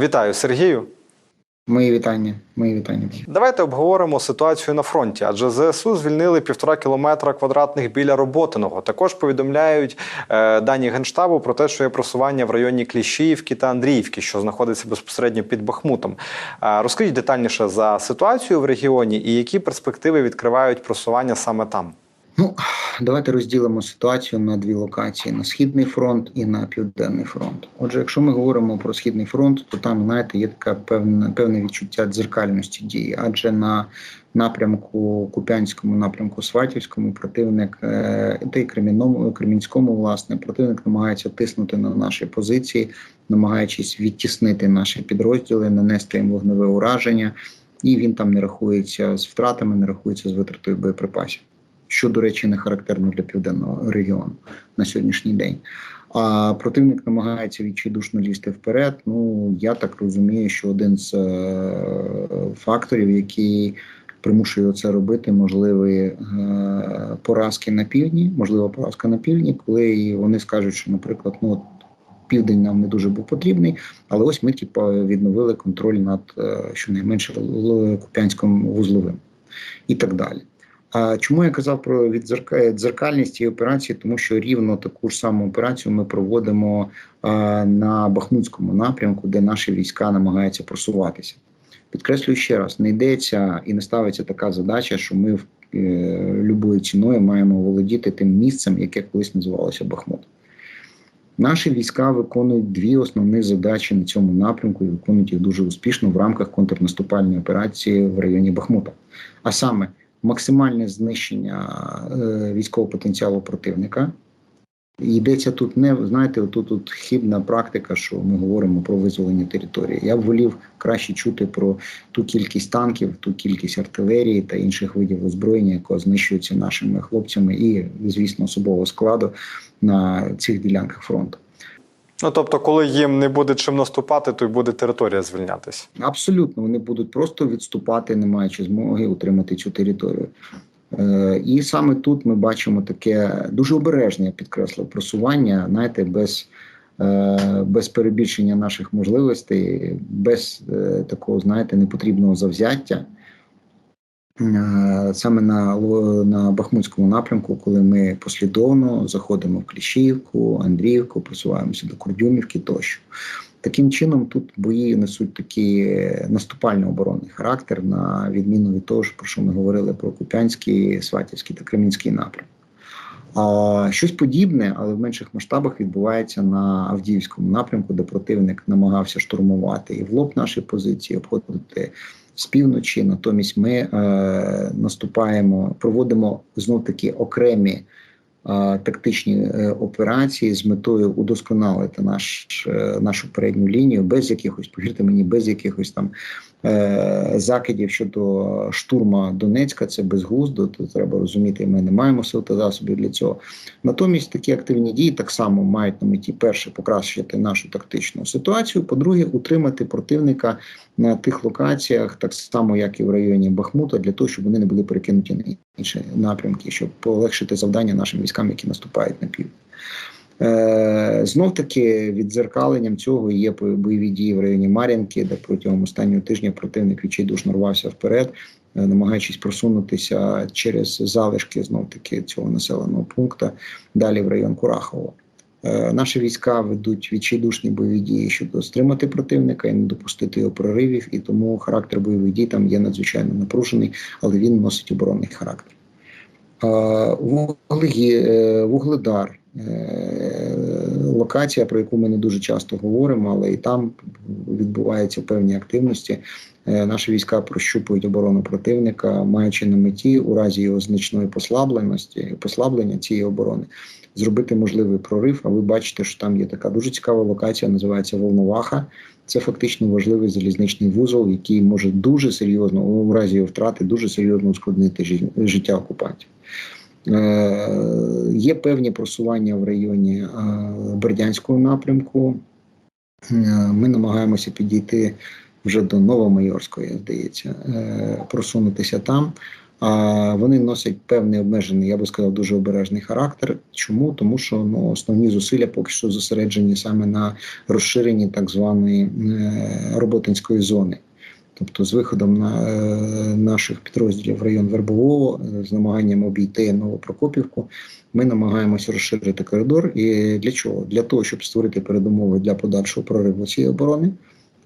Вітаю, Сергію. Мої вітання. Мої вітання. Давайте обговоримо ситуацію на фронті, адже ЗСУ звільнили півтора кілометра квадратних біля Роботиного. Також повідомляють е, дані генштабу про те, що є просування в районі Кліщіївки та Андріївки, що знаходиться безпосередньо під Бахмутом. Е, розкажіть детальніше за ситуацію в регіоні і які перспективи відкривають просування саме там. Ну давайте розділимо ситуацію на дві локації: на східний фронт і на південний фронт. Отже, якщо ми говоримо про східний фронт, то там знаєте є така певна певне відчуття дзеркальності дії, адже на напрямку Куп'янському, напрямку Сватівському, противник е, та й Кремінному, Кремінському, власне, противник намагається тиснути на наші позиції, намагаючись відтіснити наші підрозділи, нанести їм вогневе ураження, і він там не рахується з втратами, не рахується з витратою боєприпасів що, до речі, не характерно для південного регіону на сьогоднішній день. А противник намагається відчайдушно лізти вперед. Ну я так розумію, що один з е, факторів, який примушує це робити, можливі е, поразки на півдні, можлива поразка на півдні, коли вони скажуть, що, наприклад, ну південь нам не дуже був потрібний, але ось ми типу, відновили контроль над е, щонайменше Куп'янським вузловим і так далі. А чому я казав про віддзеркальність цієї операції? Тому що рівно таку ж саму операцію ми проводимо на Бахмутському напрямку, де наші війська намагаються просуватися. Підкреслюю ще раз: не йдеться і не ставиться така задача, що ми е, любою ціною маємо володіти тим місцем, яке колись називалося Бахмут. Наші війська виконують дві основні задачі на цьому напрямку і виконують їх дуже успішно в рамках контрнаступальної операції в районі Бахмута. А саме максимальне знищення е, військового потенціалу противника. Йдеться тут не знаєте, тут, тут хибна практика, що ми говоримо про визволення території. Я б волів краще чути про ту кількість танків, ту кількість артилерії та інших видів озброєння, яке знищується нашими хлопцями, і, звісно, особового складу на цих ділянках фронту. Ну тобто, коли їм не буде чим наступати, то й буде територія звільнятися. Абсолютно, вони будуть просто відступати, не маючи змоги утримати цю територію. Е, І саме тут ми бачимо таке дуже обережне, я підкреслив, просування, знаєте, без е, без перебільшення наших можливостей, без е, такого, знаєте, непотрібного завзяття. Е, Саме на на Бахмутському напрямку, коли ми послідовно заходимо в Кліщівку, Андріївку, просуваємося до Курдюмівки тощо. Таким чином, тут бої несуть такий наступально-оборонний характер, на відміну від того, про що ми говорили про Куп'янський, Сватівський та Кремінський напрям. А щось подібне, але в менших масштабах відбувається на Авдіївському напрямку, де противник намагався штурмувати і в лоб наші позиції, обходити з півночі. Натомість ми е, наступаємо, проводимо знов таки окремі е, тактичні е, операції з метою удосконалити наш, е, нашу передню лінію без якихось, повірте мені, без якихось там е, закидів щодо штурма Донецька. Це безглуздо. То треба розуміти, ми не маємо сил та засобів для цього. Натомість такі активні дії так само мають на меті перше покращити нашу тактичну ситуацію. По-друге, утримати противника на тих локаціях, так само як і в районі Бахмута, для того, щоб вони не були перекинуті на інші напрямки, щоб полегшити завдання нашим військам, які наступають на південь. Е, Знов таки віддзеркаленням цього є бойові дії в районі Мар'їнки, де протягом останнього тижня противник відчайдушно рвався вперед, е, намагаючись просунутися через залишки знов таки цього населеного пункту далі в район Курахово. Е, Наші війська ведуть відчайдушні бойові дії, щоб стримати противника і не допустити його проривів, і тому характер бойових дій там є надзвичайно напружений, але він носить оборонний характер. Вугледар Е, локація, про яку ми не дуже часто говоримо, але і там відбуваються певні активності. Е, наші війська прощупують оборону противника, маючи на меті у разі його значної послабленості, послаблення цієї оборони, зробити можливий прорив. А ви бачите, що там є така дуже цікава локація, називається Волноваха. Це фактично важливий залізничний вузол, який може дуже серйозно у разі його втрати дуже серйозно ускладнити життя окупантів. Е, є певні просування в районі е, Бердянського напрямку. Е, ми намагаємося підійти вже до Новомайорської, здається, просунутися там. А вони носять певний обмежений, я би сказав, дуже обережний характер. Чому? Тому що ну, основні зусилля поки що зосереджені саме на розширенні так званої роботинської зони. Тобто з виходом на е, наших підрозділів в район Вербового, е, з намаганням обійти Новопрокопівку, ми намагаємося розширити коридор. І для чого? Для того, щоб створити передумови для подальшого прориву цієї оборони.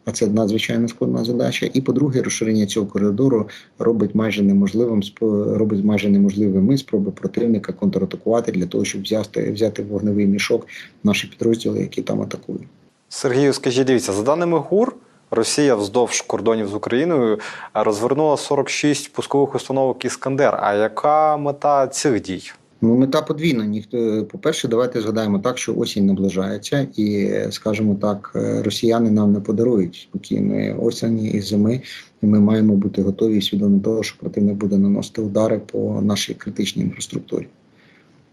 А це надзвичайно складна задача. І по-друге, розширення цього коридору робить майже неможливим робить майже неможливими спроби противника контратакувати для того, щоб взяти взяти вогневий мішок наші підрозділи, які там атакують. Сергію, скажіть, дивіться, за даними ГУР, Росія вздовж кордонів з Україною розвернула 46 пускових установок Іскандер. А яка мета цих дій? Ну, мета подвійна. Ніхто, по-перше, давайте згадаємо так, що осінь наближається, і скажімо так, е, росіяни нам не подарують спокійної осені і зими. І ми маємо бути готові і свідомі того, що противник буде наносити удари по нашій критичній інфраструктурі.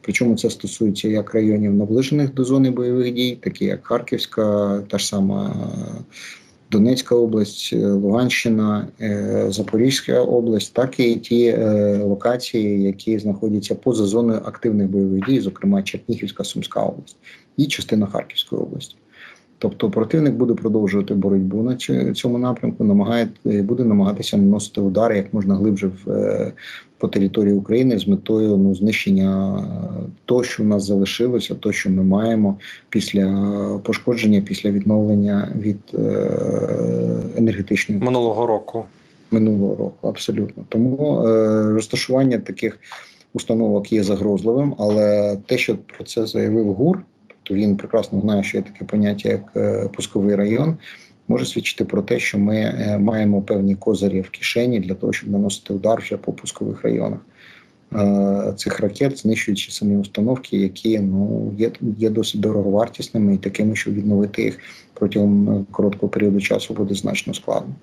Причому це стосується як районів наближених до зони бойових дій, такі як Харківська, та ж сама Донецька область, е, Луганщина, е, Запорізька область, так і ті е, локації, які знаходяться поза зоною активних бойових дій, зокрема Чернігівська, Сумська область і частина Харківської області. Тобто противник буде продовжувати боротьбу на цьому напрямку, намагає буде намагатися наносити удари як можна глибше в е, по території України з метою ну знищення е, того, що в нас залишилося, то що ми маємо після пошкодження, після відновлення від е, енергетичної Минулого року. минулого року. Абсолютно тому е, розташування таких установок є загрозливим, але те, що про це заявив ГУР, тобто він прекрасно знає, що є таке поняття як е, пусковий район. Може свідчити про те, що ми е, маємо певні козирі в кишені для того, щоб наносити удар вже по пускових районах е, цих ракет, знищуючи самі установки, які ну є, є досить дороговартісними і такими, що відновити їх протягом короткого періоду часу буде значно складно.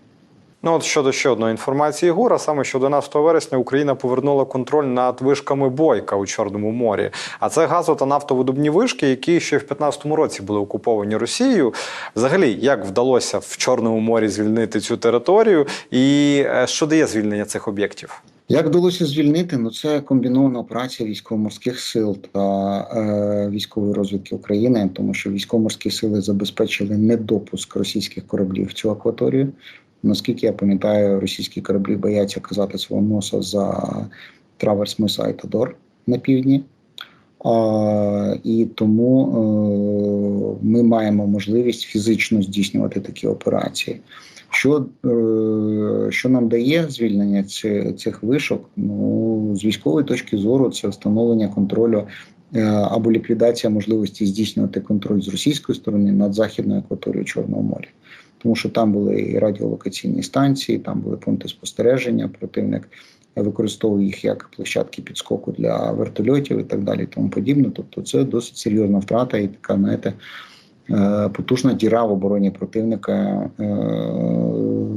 Ну от щодо ще одної інформації ГУРа, саме що 11 вересня Україна повернула контроль над вишками Бойка у Чорному морі. А це газо та нафтовидобні вишки, які ще в 15-му році були окуповані Росією. Взагалі, як вдалося в Чорному морі звільнити цю територію, і е, що дає звільнення цих об'єктів? Як вдалося звільнити? Ну це комбінована операція військово-морських сил та е, військової розвідки України, тому що військово-морські сили забезпечили недопуск російських кораблів в цю акваторію. Наскільки я пам'ятаю, російські кораблі бояться казати свого носа за траверс миса Айтадор на півдні. А, і тому е, ми маємо можливість фізично здійснювати такі операції. Що, е, що нам дає звільнення ці, цих вишок? Ну, з військової точки зору, це встановлення контролю е, або ліквідація можливості здійснювати контроль з російської сторони над західною акваторією Чорного моря. Тому що там були і радіолокаційні станції, там були пункти спостереження. Противник використовував їх як площадки підскоку для вертольотів і так далі, і тому подібне. Тобто, це досить серйозна втрата і така, знаєте, е, потужна діра в обороні противника е,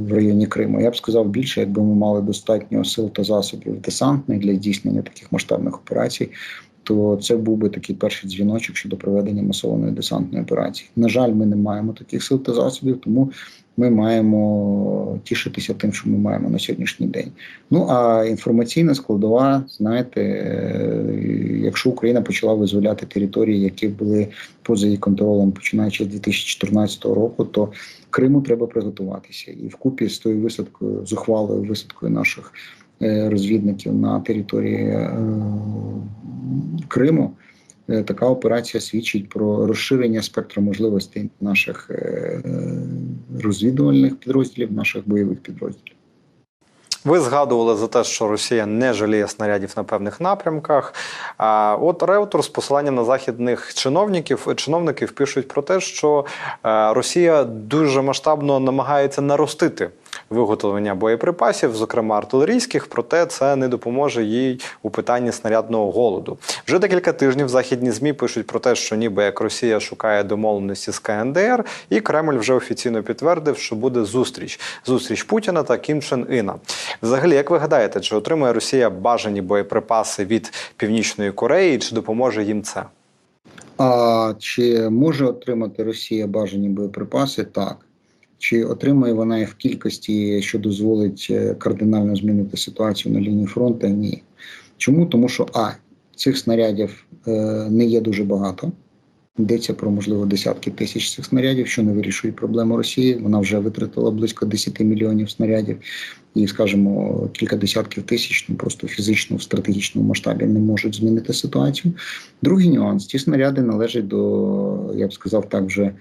в районі Криму. Я б сказав більше, якби ми мали достатньо сил та засобів десантних для здійснення таких масштабних операцій. То це був би такий перший дзвіночок щодо проведення масованої десантної операції. На жаль, ми не маємо таких сил та засобів, тому ми маємо тішитися тим, що ми маємо на сьогоднішній день. Ну а інформаційна складова, знаєте, е, якщо Україна почала визволяти території, які були поза її контролем, починаючи з 2014 року, то Криму треба приготуватися і вкупі з тою висадкою, зухвалою висадкою наших розвідників на території е, Криму. е, Така операція свідчить про розширення спектру можливостей наших е, розвідувальних підрозділів, наших бойових підрозділів. Ви згадували за те, що Росія не жаліє снарядів на певних напрямках. А от Реутер з посиланням на західних чиновників чиновників пишуть про те, що е, Росія дуже масштабно намагається наростити виготовлення боєприпасів, зокрема артилерійських, проте це не допоможе їй у питанні снарядного голоду. Вже декілька тижнів західні змі пишуть про те, що ніби як Росія шукає домовленості з КНДР, і Кремль вже офіційно підтвердив, що буде зустріч зустріч Путіна та Кім Чен Іна. Взагалі, як ви гадаєте, чи отримує Росія бажані боєприпаси від Північної Кореї, чи допоможе їм це? А чи може отримати Росія бажані боєприпаси? Так. Чи отримує вона їх в кількості, що дозволить е, кардинально змінити ситуацію на лінії фронту? Ні. Чому? Тому що А, цих снарядів е, не є дуже багато. Йдеться про можливо десятки тисяч цих снарядів, що не вирішує проблему Росії. Вона вже витратила близько 10 мільйонів снарядів, і, скажімо, кілька десятків тисяч ну, просто фізично в стратегічному масштабі не можуть змінити ситуацію. Другий нюанс: ці снаряди належать до, я б сказав так, вже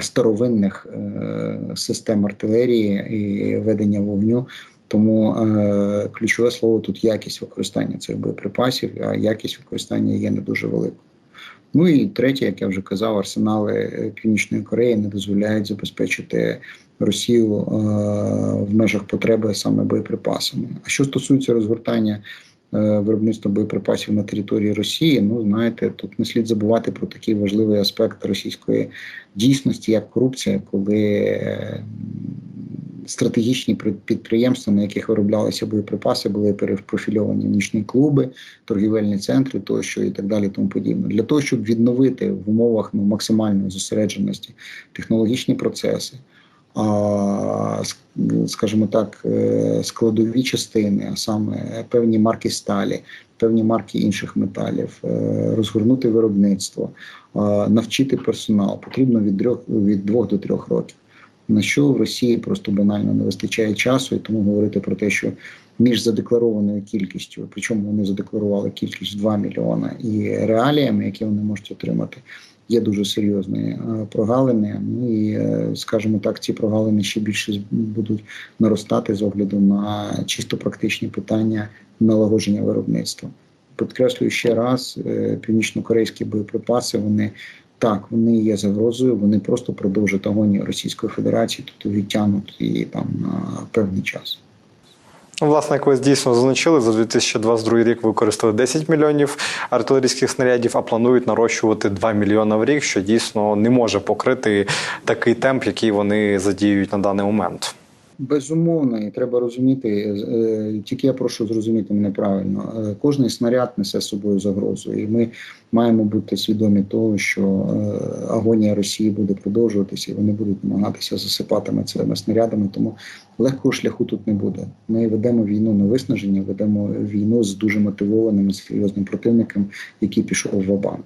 старовинних е, систем артилерії і ведення вогню. Тому е, ключове слово тут якість використання цих боєприпасів, а якість використання є не дуже великою. Ну і третє, як я вже казав, арсенали е, Північної Кореї не дозволяють забезпечити Росію е, в межах потреби саме боєприпасами. А що стосується розгортання е, виробництва боєприпасів на території Росії, ну знаєте, тут не слід забувати про такий важливий аспект російської дійсності, як корупція, коли е, стратегічні підприємства, на яких вироблялися боєприпаси, були перепрофільовані в нічні клуби, торгівельні центри, тощо і так далі. Тому подібне. Для того, щоб відновити в умовах ну, максимальної зосередженості технологічні процеси. Скажімо так, е, складові частини, а саме певні марки сталі, певні марки інших металів, е, розгорнути виробництво, навчити персонал потрібно від трьох від двох до трьох років. На що в Росії просто банально не вистачає часу, і тому говорити про те, що між задекларованою кількістю, причому вони задекларували кількість 2 мільйона, і реаліями, які вони можуть отримати, є дуже серйозні е, прогалини. Ну і е, скажімо так, ці прогалини ще більше будуть наростати з огляду на чисто практичні питання налагодження виробництва. Підкреслюю ще раз: е, північно-корейські боєприпаси вони. Так, вони є загрозою, вони просто продовжують агонію Російської Федерації, тобто відтягнуть її там на певний час. Ну, Власне, як ви дійсно зазначили, за 2022 рік використали 10 мільйонів артилерійських снарядів, а планують нарощувати 2 мільйони в рік, що дійсно не може покрити такий темп, який вони задіюють на даний момент. Безумовно, і треба розуміти, е, тільки я прошу зрозуміти мене правильно. е, Кожний снаряд несе з собою загрозу, і ми маємо бути свідомі того, що е, агонія Росії буде продовжуватися, і вони будуть намагатися засипати ми цими снарядами. Тому легкого шляху тут не буде. Ми ведемо війну на виснаження, ведемо війну з дуже мотивованим серйозним противником, який пішов в банк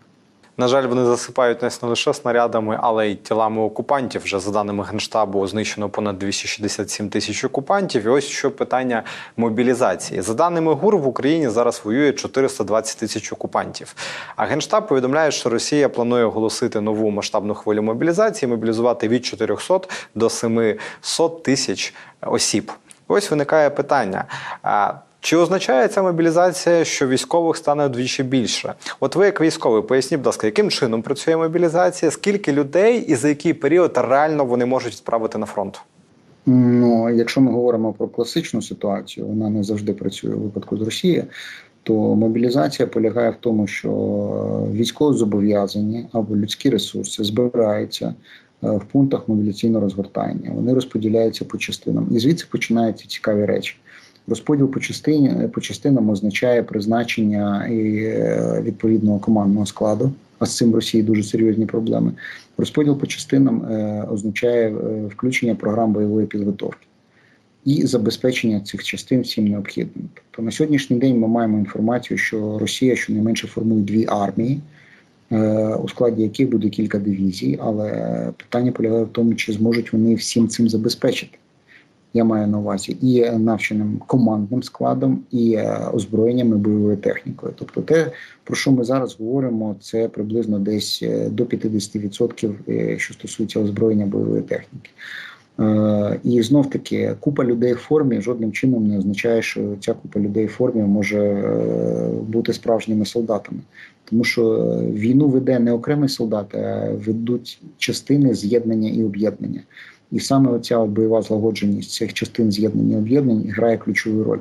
На жаль, вони засипають нас не лише снарядами, але й тілами окупантів. Вже за даними генштабу знищено понад 267 тисяч окупантів. І ось що питання мобілізації. За даними ГУР, в Україні зараз воює 420 тисяч окупантів. А генштаб повідомляє, що Росія планує оголосити нову масштабну хвилю мобілізації, мобілізувати від 400 до 700 тисяч осіб. Ось виникає питання. Чи означає ця мобілізація, що військових стане вдвічі більше? От ви, як військовий, поясніть, будь ласка, яким чином працює мобілізація, скільки людей і за який період реально вони можуть відправити на фронт? Ну, якщо ми говоримо про класичну ситуацію, вона не завжди працює у випадку з Росії, то мобілізація полягає в тому, що військово зобов'язані або людські ресурси збираються е, в пунктах мобіляційного розгортання. Вони розподіляються по частинам. І звідси починаються цікаві речі. Розподіл по частині по частинам означає призначення і е, відповідного командного складу. А з цим в Росії дуже серйозні проблеми. Розподіл по частинам е, означає е, включення програм бойової підготовки і забезпечення цих частин всім необхідним. Тобто на сьогоднішній день ми маємо інформацію, що Росія щонайменше формує дві армії, у складі яких буде кілька дивізій, але питання полягає в тому, чи зможуть вони всім цим забезпечити. Я маю на увазі і навченим командним складом, і е, озброєнням і бойовою технікою. Тобто, те, про що ми зараз говоримо, це приблизно десь е, до 50%, е, що стосується озброєння бойової техніки. І знов таки купа людей в формі жодним чином не означає, що ця купа людей в формі може бути справжніми солдатами, тому що війну веде не окремий солдат, а ведуть частини з'єднання і об'єднання. І саме оця от бойова злагодженість цих частин з'єднання об'єднань грає ключову роль.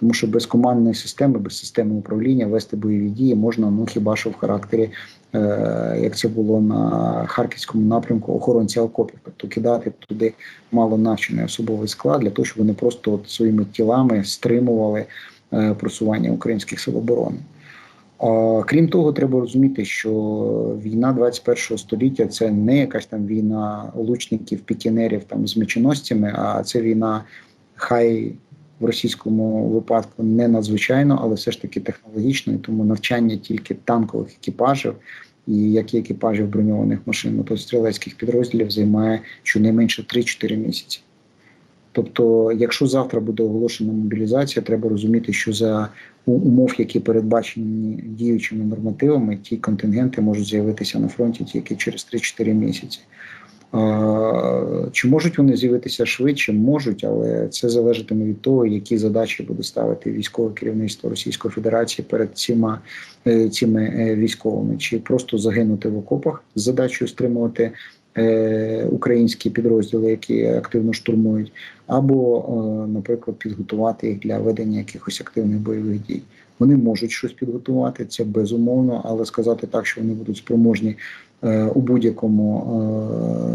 Тому що без командної системи, без системи управління вести бойові дії можна ну хіба що в характері, е, як це було на харківському напрямку, охоронця окопів, тобто кидати туди мало навчений особовий склад для того, щоб вони просто от своїми тілами стримували е, просування українських сил оборони. Крім того, треба розуміти, що війна 21 століття це не якась там війна лучників, пікінерів там з мечоносцями, а це війна, хай в російському випадку не надзвичайно, але все ж таки технологічно, і тому навчання тільки танкових екіпажів і як і екіпажів броньованих машин мотострілецьких підрозділів займає щонайменше 3-4 місяці. Тобто, якщо завтра буде оголошена мобілізація, треба розуміти, що за умов, які передбачені діючими нормативами, ті контингенти можуть з'явитися на фронті тільки через 3-4 місяці. Чи можуть вони з'явитися швидше? Можуть, але це залежатиме від того, які задачі буде ставити військове керівництво Російської Федерації перед цими, е, цими е, військовими, чи просто загинути в окопах з задачею стримувати українські підрозділи, які активно штурмують, або, е, наприклад, підготувати їх для ведення якихось активних бойових дій. Вони можуть щось підготувати, це безумовно, але сказати так, що вони будуть спроможні е, у будь-якому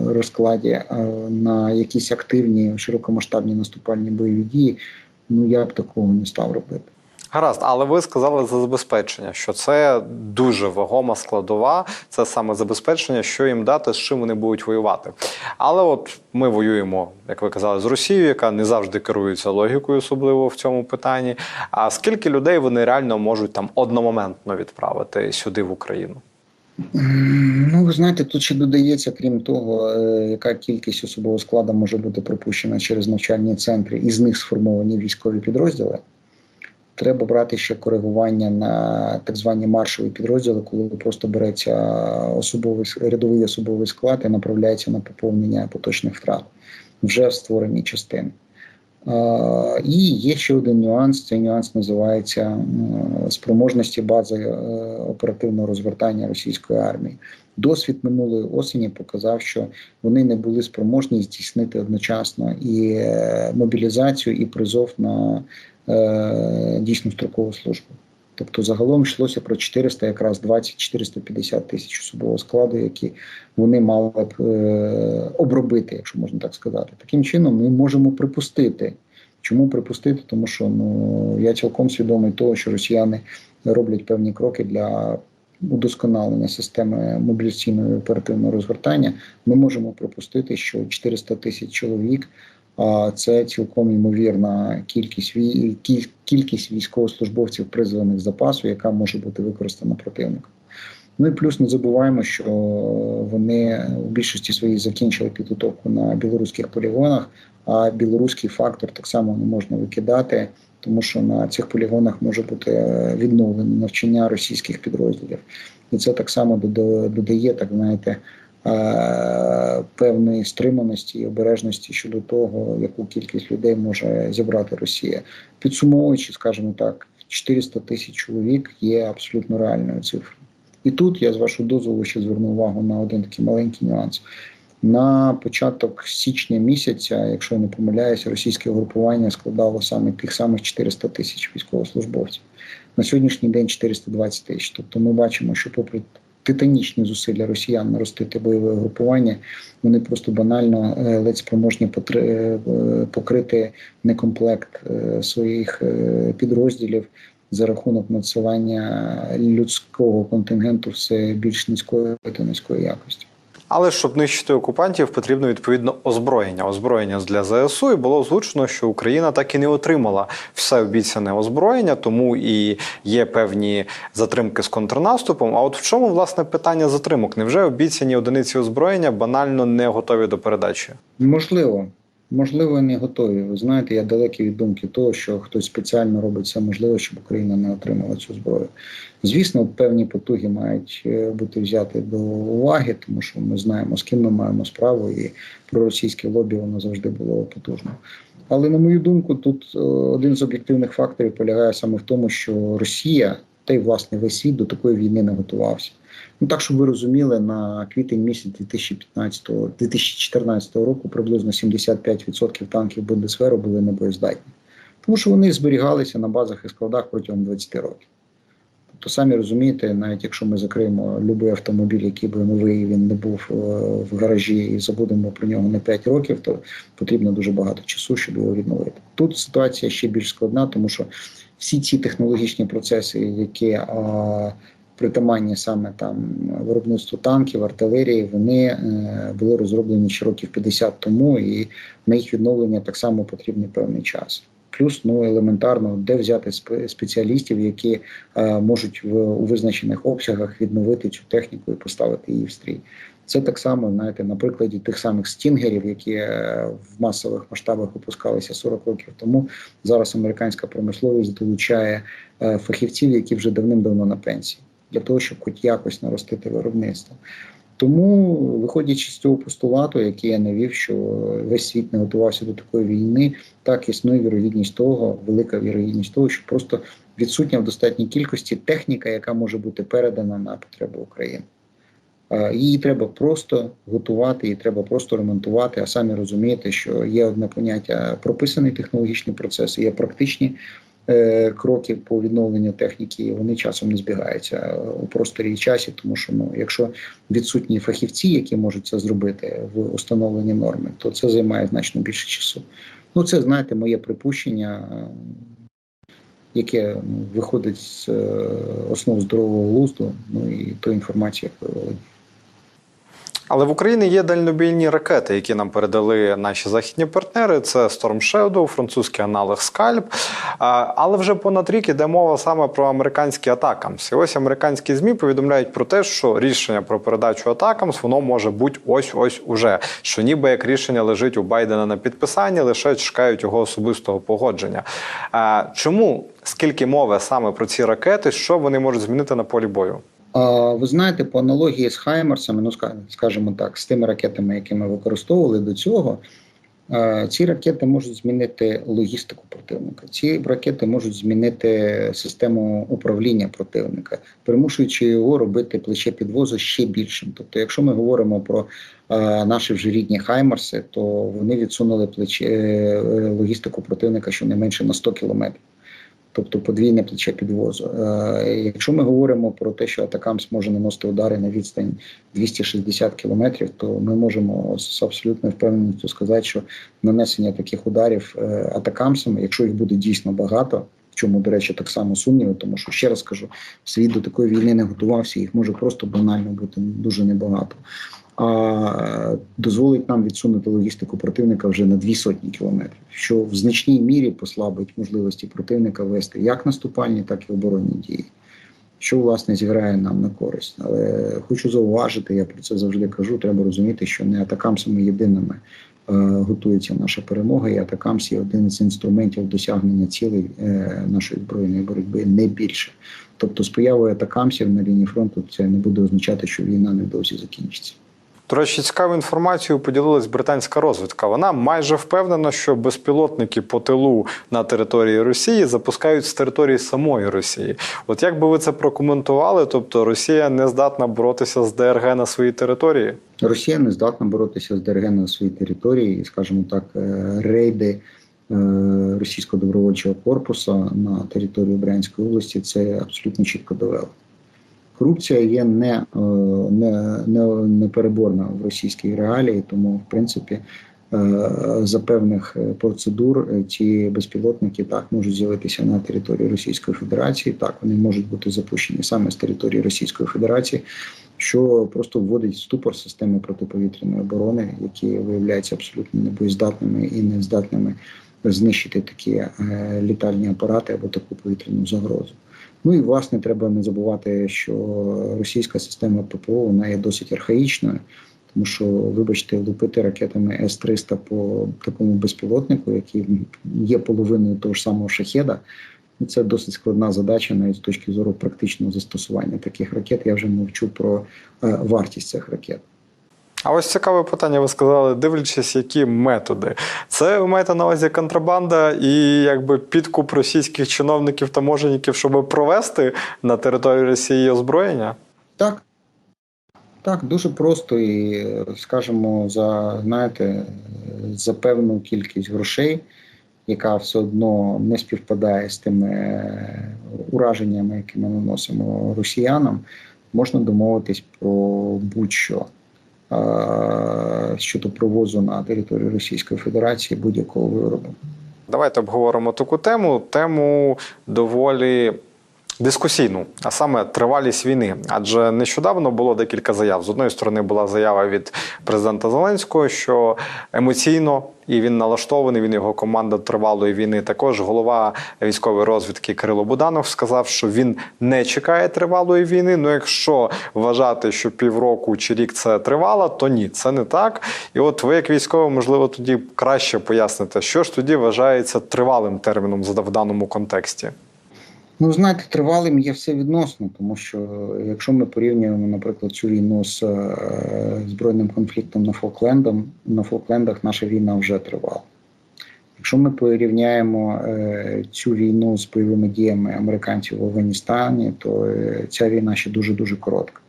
е, розкладі е, на якісь активні широкомасштабні наступальні бойові дії, ну я б такого не став робити. Гаразд, але ви сказали за забезпечення, що це дуже вагома складова, це саме забезпечення, що їм дати, з чим вони будуть воювати. Але от ми воюємо, як ви казали, з Росією, яка не завжди керується логікою, особливо в цьому питанні. А скільки людей вони реально можуть там одномоментно відправити сюди в Україну? Ну, ви знаєте, тут ще додається, крім того, е, яка кількість особового складу може бути пропущена через навчальні центри, і з них сформовані військові підрозділи. Треба брати ще коригування на так звані маршові підрозділи, коли просто береться особовий рядовий особовий склад і направляється на поповнення поточних втрат вже в створеній частини. І є ще один нюанс. Цей нюанс називається спроможності бази е, оперативного розвертання російської армії. Досвід минулої осені показав, що вони не були спроможні здійснити одночасно і е, мобілізацію, і призов на е, дійсну строкову службу. Тобто загалом йшлося про 400, якраз 20-450 тисяч особового складу, які вони мали б е, обробити, якщо можна так сказати. Таким чином, ми можемо припустити. Чому припустити? Тому що ну я цілком свідомий того, що росіяни роблять певні кроки для удосконалення системи мобілізаційного оперативного розгортання. Ми можемо припустити, що 400 тисяч чоловік. Це цілком ймовірна кількість кількість військовослужбовців призваних з запасу, яка може бути використана противником. Ну і плюс не забуваємо, що вони у більшості своїй закінчили підготовку на білоруських полігонах, а білоруський фактор так само не можна викидати, тому що на цих полігонах може бути відновлено навчання російських підрозділів, і це так само додає, так знаєте, певної стриманості і обережності щодо того, яку кількість людей може зібрати Росія. Підсумовуючи, скажімо так, 400 тисяч чоловік є абсолютно реальною цифрою. І тут я з вашого дозволу ще зверну увагу на один такий маленький нюанс. На початок січня місяця, якщо я не помиляюся, російське угрупування складало саме тих самих 400 тисяч військовослужбовців. На сьогоднішній день 420 тисяч. Тобто ми бачимо, що попри титанічні зусилля росіян наростити бойове групування. вони просто банально е, ледь спроможні е, покрити некомплект е, своїх підрозділів за рахунок надсилання людського контингенту все більш низької та низької якості. Але щоб нищити окупантів, потрібно відповідно озброєння. Озброєння для ЗСУ і було озвучено, що Україна так і не отримала все обіцяне озброєння, тому і є певні затримки з контрнаступом. А от в чому власне питання затримок? Невже обіцяні одиниці озброєння банально не готові до передачі? Можливо, можливо, не готові. Ви знаєте, я далекий від думки того, що хтось спеціально робить все можливе, щоб Україна не отримала цю зброю. Звісно, певні потуги мають е, бути взяти до уваги, тому що ми знаємо, з ким ми маємо справу, і проросійське лобі воно завжди було потужно. Але на мою думку, тут е, один з об'єктивних факторів полягає саме в тому, що Росія та й власне весь світ до такої війни не готувався. Ну так, щоб ви розуміли, на квітень місяць 2015-2014 року приблизно 75% танків Бундесверу були небоєздатні, тому що вони зберігалися на базах і складах протягом 20 років. Тобто, самі розумієте, навіть якщо ми закриємо будь-який автомобіль, який би новий він не був е, в гаражі, і забудемо про нього на 5 років, то потрібно дуже багато часу, щоб його відновити. Тут ситуація ще більш складна, тому що всі ці технологічні процеси, які притаманні саме там виробництву танків, артилерії, вони е, були розроблені ще років 50 тому, і на їх відновлення так само потрібний певний час. Плюс ну елементарно, де взяти спе- спеціалістів, які е, можуть в у визначених обсягах відновити цю техніку і поставити її в стрій. Це так само, знаєте, на прикладі тих самих стінгерів, які е, в масових масштабах випускалися 40 років тому. Зараз американська промисловість долучає е, фахівців, які вже давним-давно на пенсії, для того, щоб хоч якось наростити виробництво. Тому, виходячи з цього постулату, який я навів, що весь світ не готувався до такої війни, так існує вірогідність того, велика вірогідність того, що просто відсутня в достатній кількості техніка, яка може бути передана на потреби України. Її треба просто готувати, її треба просто ремонтувати. А самі розумієте, що є одне поняття прописаний технологічний процес, є практичні кроки по відновленню техніки. Вони часом не збігаються е, у просторі і часі, тому що ну, якщо відсутні фахівці, які можуть це зробити в установлені норми, то це займає значно більше часу. Ну, це знаєте, моє припущення. е, Яке ну, виходить з е, основ здорового глузду, ну і тої інформації, яку володію. Але в Україні є дальнобійні ракети, які нам передали наші західні партнери. Це Storm Shadow, французький аналог. А, Але вже понад рік іде мова саме про американські атакамс. І ось американські змі повідомляють про те, що рішення про передачу атакамс воно може бути ось ось уже. Що ніби як рішення лежить у Байдена на підписанні, лише чекають його особистого погодження. Чому скільки мови саме про ці ракети, що вони можуть змінити на полі бою? Ви знаєте, по аналогії з Хаймерсами, ну ска- скажімо так, з тими ракетами, які ми використовували до цього, е, ці ракети можуть змінити логістику противника. Ці ракети можуть змінити систему управління противника, примушуючи його робити плече підвозу ще більшим. Тобто, якщо ми говоримо про е, наші вже рідні Хаймерси, то вони відсунули плече е, логістику противника щонайменше на 100 кілометрів тобто подвійне плече підвозу. Е, Якщо ми говоримо про те, що Атакамс може наносити удари на відстань 260 кілометрів, то ми можемо з абсолютною впевненістю сказати, що нанесення таких ударів е, Атакамсами, якщо їх буде дійсно багато. В чому, до речі, так само сумніви, тому що ще раз кажу, світ до такої війни не готувався, їх може просто банально бути дуже небагато. А дозволить нам відсунути логістику противника вже на дві сотні кілометрів, що в значній мірі послабить можливості противника вести як наступальні, так і оборонні дії, що власне зіграє нам на користь. Але хочу зауважити, я про це завжди кажу. Треба розуміти, що не атакамсами єдиними е, готується наша перемога, і атакамс є один з інструментів досягнення цілей е, нашої збройної боротьби, не більше. Тобто, з появою атакамсів на лінії фронту це не буде означати, що війна невдовзі закінчиться. До речі, цікаву інформацію поділилась британська розвідка. Вона майже впевнена, що безпілотники по тилу на території Росії запускають з території самої Росії. От як би ви це прокоментували? Тобто Росія не здатна боротися з ДРГ на своїй території? Росія не здатна боротися з ДРГ на своїй території, і, скажімо так, е, рейди е, російського добровольчого корпусу на території Брянської області це абсолютно чітко довело. Корупція є не, е, не, не, непереборна в російській реалії, тому в принципі е, за певних е, процедур ці безпілотники так можуть з'явитися на території Російської Федерації. Так вони можуть бути запущені саме з території Російської Федерації, що просто вводить в ступор системи протиповітряної оборони, які виявляються абсолютно небоєздатними і не здатними знищити такі літальні апарати або таку повітряну загрозу. Ну і власне треба не забувати, що російська система ППО вона є досить архаїчною, тому що, вибачте, лупити ракетами С-300 по такому безпілотнику, який є половиною того ж самого шахеда. ну, Це досить складна задача, навіть з точки зору практичного застосування таких ракет. Я вже мовчу про е, вартість цих ракет. А ось цікаве питання. Ви сказали, дивлячись, які методи. Це ви маєте на увазі контрабанда і якби підкуп російських чиновників та можників, щоб провести на території Росії озброєння? Так. Так, дуже просто і, скажімо, за, знаєте, за певну кількість грошей, яка все одно не співпадає з тими ураженнями, які ми наносимо росіянам, можна домовитись про будь-що щодо провозу на територію Російської Федерації будь-якого виробу. Давайте обговоримо таку тему. Тему доволі дискусійну, а саме тривалість війни. Адже нещодавно було декілька заяв. З одної сторони була заява від президента Зеленського, що емоційно і він налаштований. Він його команда тривалої війни. Також голова військової розвідки Кирило Буданов сказав, що він не чекає тривалої війни. Ну, якщо вважати, що півроку чи рік це тривало, то ні, це не так. І от ви, як військовий, можливо, тоді краще поясните, що ж тоді вважається тривалим терміном в даному контексті. Ну, знаєте, тривалим є все відносно, тому що е, якщо ми порівнюємо, наприклад, цю війну з е, збройним конфліктом на Фолклендом, на Фолклендах наша війна вже тривала. Якщо ми порівняємо е, цю війну з бойовими діями американців в Афганістані, то е, ця війна ще дуже дуже коротка.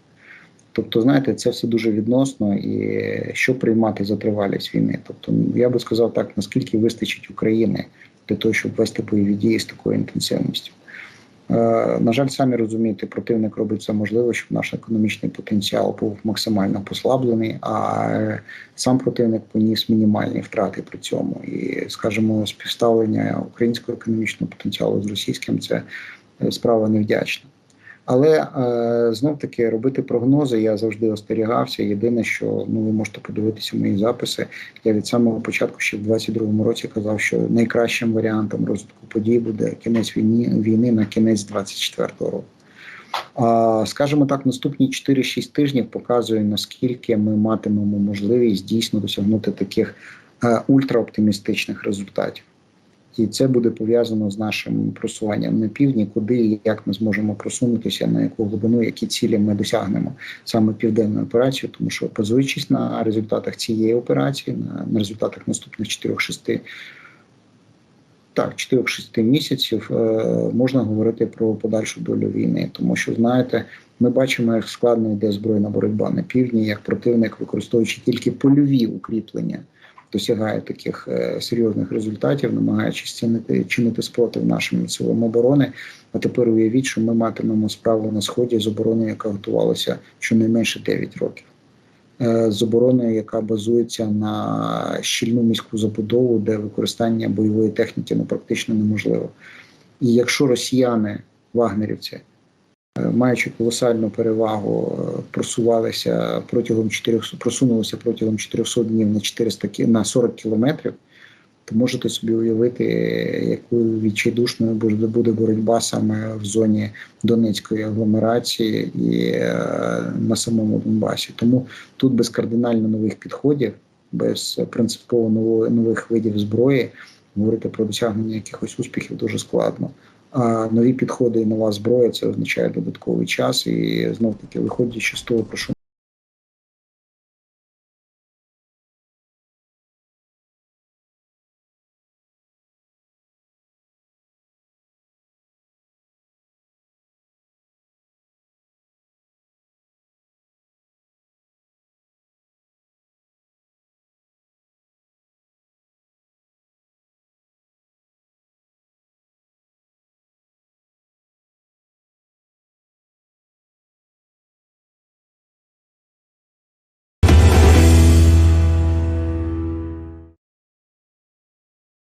Тобто, знаєте, це все дуже відносно і що приймати за тривалість війни. Тобто, я би сказав так, наскільки вистачить України для того, щоб вести бойові дії з такою інтенсивністю. Е, На жаль, самі розумієте, противник робить все можливе, щоб наш економічний потенціал був максимально послаблений, а сам противник поніс мінімальні втрати при цьому. І, скажімо, співставлення українського економічного потенціалу з російським це е, справа невдячна. Але е, знов таки робити прогнози я завжди остерігався. Єдине, що ну ви можете подивитися мої записи. Я від самого початку ще в 22-му році казав, що найкращим варіантом розвитку подій буде кінець війни, війни на кінець 24-го року. А, скажімо так, наступні 4-6 тижнів показує, наскільки ми матимемо можливість дійсно досягнути таких е, ультраоптимістичних результатів. І це буде пов'язано з нашим просуванням на півдні, куди і як ми зможемо просунутися, на яку глибину, які цілі ми досягнемо саме південною операцією, тому що базуючись на результатах цієї операції, на, на результатах наступних 4-6 так, 4-6 місяців е, можна говорити про подальшу долю війни, тому що знаєте, ми бачимо, як складно йде збройна боротьба на півдні, як противник, використовуючи тільки польові укріплення, досягає таких е, серйозних результатів, намагаючись чинити, чинити спротив нашим силам оборони. А тепер уявіть, що ми матимемо справу на сході з обороною, яка готувалася щонайменше 9 років. Е, З обороною, яка базується на щільну міську забудову, де використання бойової техніки ну, практично неможливо. І якщо росіяни, вагнерівці, маючи колосальну перевагу, е, просувалися протягом 400, просунулися протягом 400 днів на 400 кі- на 40 кілометрів, то можете собі уявити, якою відчайдушною буде буде боротьба саме в зоні Донецької агломерації і е, на самому Донбасі. Тому тут без кардинально нових підходів, без принципово нових видів зброї говорити про досягнення якихось успіхів дуже складно. Нові підходи і нова зброя це означає додатковий час. І знов таки, виходячи з того, про що